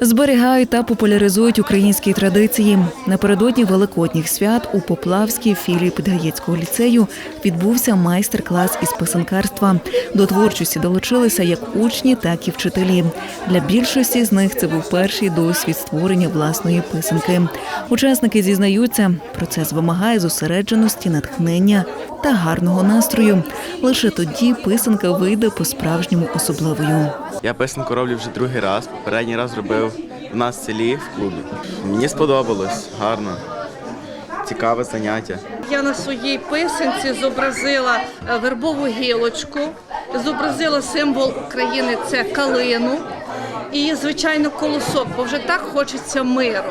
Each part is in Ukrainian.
Зберігають та популяризують українські традиції. Напередодні великодніх свят у Поплавській філії Підгаєцького ліцею відбувся майстер-клас із писанкарства. До творчості долучилися як учні, так і вчителі. Для більшості з них це був перший досвід створення власної писанки. Учасники зізнаються, процес вимагає зосередженості, натхнення та гарного настрою. Лише тоді писанка вийде по-справжньому особливою. Я писанку роблю вже другий раз. Попередній раз робив в нас в селі в клубі. Мені сподобалось, гарно, цікаве заняття. Я на своїй писанці зобразила е, вербову гілочку, зобразила символ України це калину і, звичайно, колосок, бо вже так хочеться миру.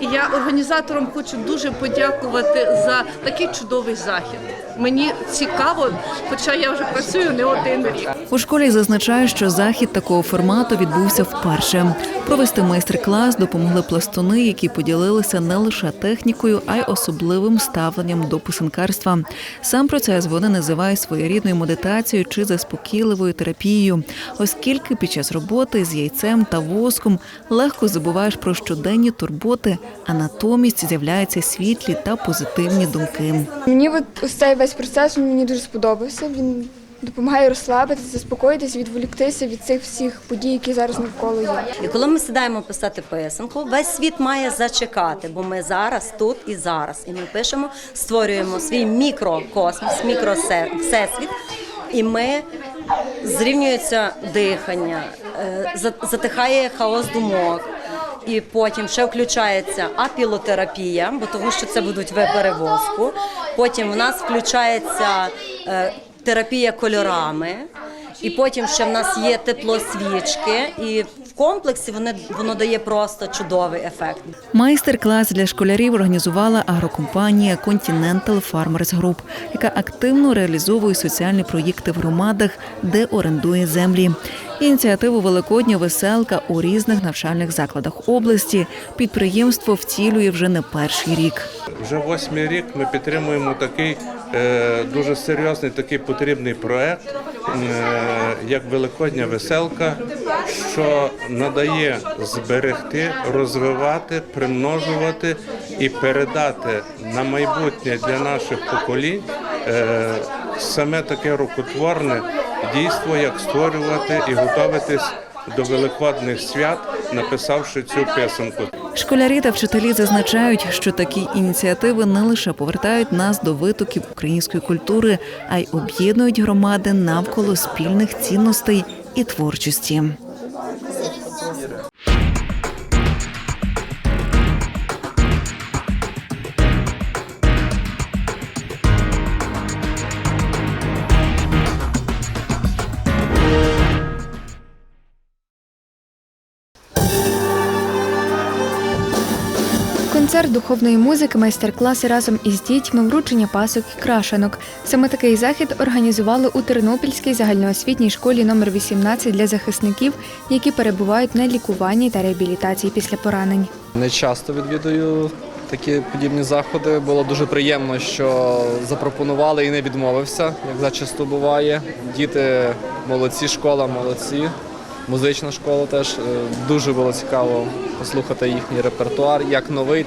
І я організаторам хочу дуже подякувати за такий чудовий захід. Мені цікаво, хоча я вже працюю не один рік. У школі зазначають, що захід такого формату відбувся вперше. Провести майстер-клас допомогли пластуни, які поділилися не лише технікою, а й особливим ставленням до писанкарства. Сам процес вони називають своєрідною медитацією чи заспокійливою терапією, оскільки під час роботи з яйцем та воском легко забуваєш про щоденні турботи, а натомість з'являються світлі та позитивні думки. Мені от ось цей весь процес мені дуже сподобався. Він допомагає розслабитися, заспокоїтися, відволіктися від цих всіх подій, які зараз навколо є. І коли ми сідаємо писати писанку, весь світ має зачекати, бо ми зараз тут і зараз. І ми пишемо, створюємо свій мікрокосмос, мікросесвіт, і ми зрівнюється дихання, е, затихає хаос думок. І потім ще включається апілотерапія, бо тому що це будуть вибори воску. Потім у нас включається е, терапія кольорами. І потім ще в нас є теплосвічки, і в комплексі вони воно дає просто чудовий ефект. Майстер-клас для школярів організувала агрокомпанія Continental Farmers Group, яка активно реалізовує соціальні проєкти в громадах, де орендує землі. Ініціативу Великодня веселка у різних навчальних закладах області підприємство втілює вже не перший рік. Вже восьмий рік ми підтримуємо такий е, дуже серйозний, такий потрібний проект, е, як Великодня веселка, що надає зберегти, розвивати, примножувати і передати на майбутнє для наших поколінь е, саме таке рукотворне дійство, як створювати і готуватись до великодних свят, написавши цю писанку. Школярі та вчителі зазначають, що такі ініціативи не лише повертають нас до витоків української культури, а й об'єднують громади навколо спільних цінностей і творчості. Концерт духовної музики, майстер-класи разом із дітьми, вручення пасок і крашенок. Саме такий захід організували у Тернопільській загальноосвітній школі номер 18 для захисників, які перебувають на лікуванні та реабілітації після поранень. Не часто відвідую такі подібні заходи. Було дуже приємно, що запропонували і не відмовився, як зачасту буває. Діти молодці, школа молодці. Музична школа теж Е, дуже було цікаво послухати їхній репертуар, як новий,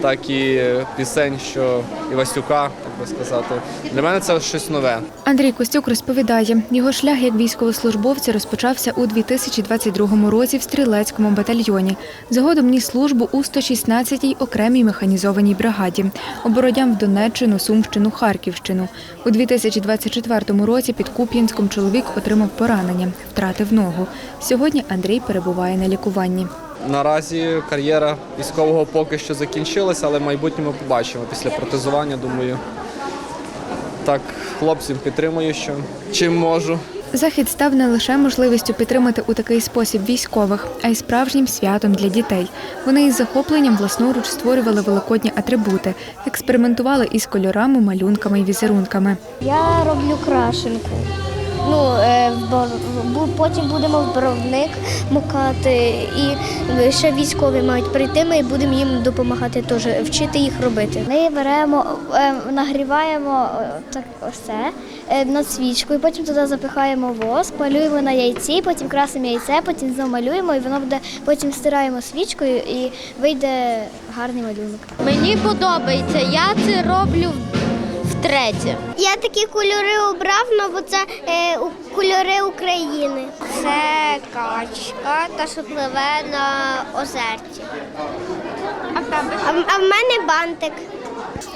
так і пісень, що Івасюка, так би сказати. Для мене це щось нове. Андрій Костюк розповідає, його шлях як військовослужбовця розпочався у 2022 році в стрілецькому батальйоні. Згодом ніс службу у 116-й окремій механізованій бригаді. Обородяв в Донеччину, Сумщину, Харківщину. У 2024 році під Куп'янськом чоловік отримав поранення, втратив ногу. Сьогодні Андрій перебуває на лікуванні. Наразі кар'єра військового поки що закінчилася, але в майбутньому побачимо після протезування. Думаю, так хлопців підтримую, що чим можу. Захід став не лише можливістю підтримати у такий спосіб військових, а й справжнім святом для дітей. Вони із захопленням власноруч створювали великодні атрибути, експериментували із кольорами, малюнками і візерунками. Я роблю крашенку. Ну, е, потім будемо в мукати, і ще військові мають прийти. Ми будемо їм допомагати теж вчити їх робити. Ми беремо, е, нагріваємо е, так ось це е, над свічкою, потім туди запихаємо воск, малюємо на яйці, потім красимо яйце, потім замалюємо, і воно буде потім стираємо свічкою і вийде гарний малюнок. Мені подобається, я це роблю втретє. Я такі кольори обрав, ну, бо це е, кольори України. Це качка, та що пливе на озерці. А в тебе? А в мене бантик.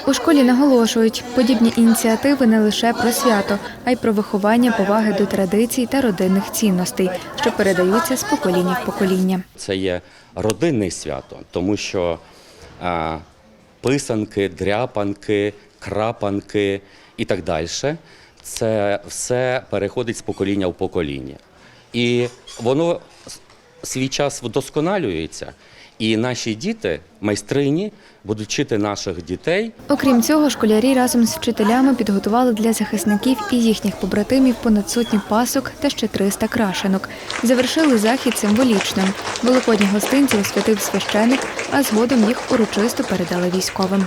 У школі наголошують, подібні ініціативи не лише про свято, а й про виховання поваги до традицій та родинних цінностей, що передаються з покоління в покоління. Це є родинне свято, тому що а, писанки, дряпанки, крапанки і так далі. Це все переходить з покоління в покоління. І воно свій час вдосконалюється. І наші діти, майстрині, будуть вчити наших дітей Окрім цього, школярі разом з вчителями підготували для захисників і їхніх побратимів понад сотню пасок та ще 300 крашенок. Завершили захід символічним. Великодні гостинці освятив священик, а згодом їх урочисто передали військовим.